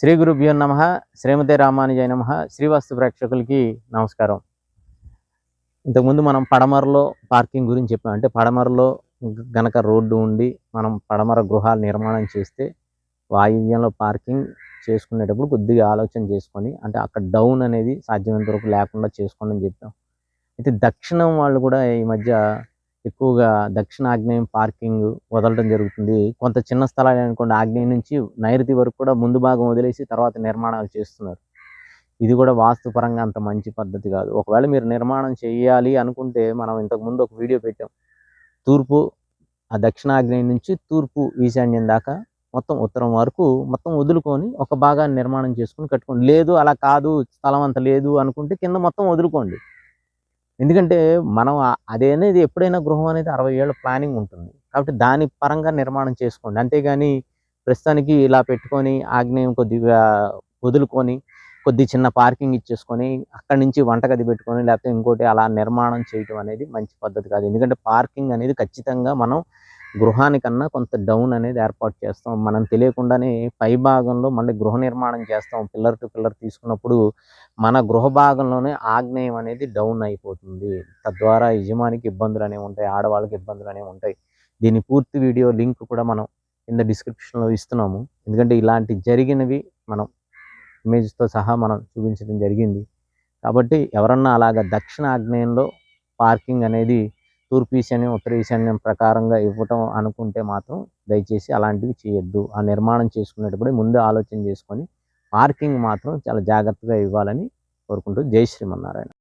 శ్రీ గురుభ్యో నమ శ్రీమతి రామానుజయ నమ శ్రీవాస్తు ప్రేక్షకులకి నమస్కారం. ఇంతకుముందు మనం పడమరలో పార్కింగ్ గురించి చెప్పాం. అంటే పడమరలో గనక రోడ్డు ఉండి మనం పడమర గృహాలు నిర్మాణం చేస్తే వాయువ్యంలో పార్కింగ్ చేసుకునేటప్పుడు కొద్దిగా ఆలోచన చేసుకొని అంటే అక్కడ డౌన్ అనేది సాధ్యమైనంత వరకు లేకుండా చేసుకోండి అని చెప్పాం. అయితే దక్షిణం వాళ్ళు కూడా ఈ మధ్య ఎక్కువగా దక్షిణ ఆగ్నేయం పార్కింగ్ వదలడం జరుగుతుంది. కొంత చిన్న స్థలాలు అనుకోండి ఆగ్నేయం నుంచి నైరుతి వరకు కూడా ముందు భాగం వదిలేసి తర్వాత నిర్మాణాలు చేస్తున్నారు. ఇది కూడా వాస్తుపరంగా అంత మంచి పద్ధతి కాదు. ఒకవేళ మీరు నిర్మాణం చేయాలి అనుకుంటే మనం ఇంతకు ముందు ఒక వీడియో పెట్టాం. తూర్పు ఆ దక్షిణాగ్నేయం నుంచి తూర్పు ఈశాన్యం దాకా మొత్తం ఉత్తరం వరకు మొత్తం వదులుకొని ఒక భాగాన్ని నిర్మాణం చేసుకుని కట్టుకోండి. లేదు అలా కాదు స్థలం అంత లేదు అనుకుంటే కింద మొత్తం వదులుకోండి. ఎందుకంటే మనం ఆ- అదేనేది ఎప్పుడైనా గృహం అనేది అరవై ఏళ్ళ ప్లానింగ్ ఉంటుంది. కాబట్టి దాని పరంగా నిర్మాణం చేసుకోండి. అంతేగాని ప్రస్తుతానికి ఇలా పెట్టుకొని ఆగ్నేయం కొద్దిగా వదులుకొని కొద్ది చిన్న పార్కింగ్ ఇచ్చేసుకొని అక్కడి నుంచి వంటగది పెట్టుకొని లేకపోతే ఇంకోటి అలా నిర్మాణం చేయటం అనేది మంచి పద్ధతి కాదు. ఎందుకంటే పార్కింగ్ అనేది ఖచ్చితంగా మనం గృహానికన్నా కొంత డౌన్ అనేది ఏర్పాటు చేస్తాం. మనం తెలియకుండానే పై భాగంలో మళ్ళీ గృహ నిర్మాణం చేస్తాం. పిల్లర్ టు పిల్లర్ తీసుకున్నప్పుడు మన గృహ భాగంలోనే ఆగ్నేయం అనేది డౌన్ అయిపోతుంది. తద్వారా యజమానికి ఇబ్బందులు అనేవి ఉంటాయి ఆడవాళ్ళకి ఇబ్బందులు అనేవి ఉంటాయి. దీని పూర్తి వీడియో లింక్ కూడా మనం కింద డిస్క్రిప్షన్లో ఇస్తున్నాము. ఎందుకంటే ఇలాంటి జరిగినవి మనం ఇమేజ్తో సహా మనం చూపించడం జరిగింది. కాబట్టి ఎవరన్నా అలాగ దక్షిణ ఆగ్నేయంలో పార్కింగ్ అనేది తూర్పు ఈశాన్యం ఉత్తర ఈశాన్యం ప్రకారంగా ఇవ్వటం అనుకుంటే మాత్రం దయచేసి అలాంటివి చేయొద్దు. ఆ నిర్మాణం చేసుకునేటప్పుడు ముందే ఆలోచన చేసుకొని పార్కింగ్ మాత్రం చాలా జాగ్రత్తగా ఇవ్వాలని కోరుకుంటూ జై శ్రీమన్నారాయణ.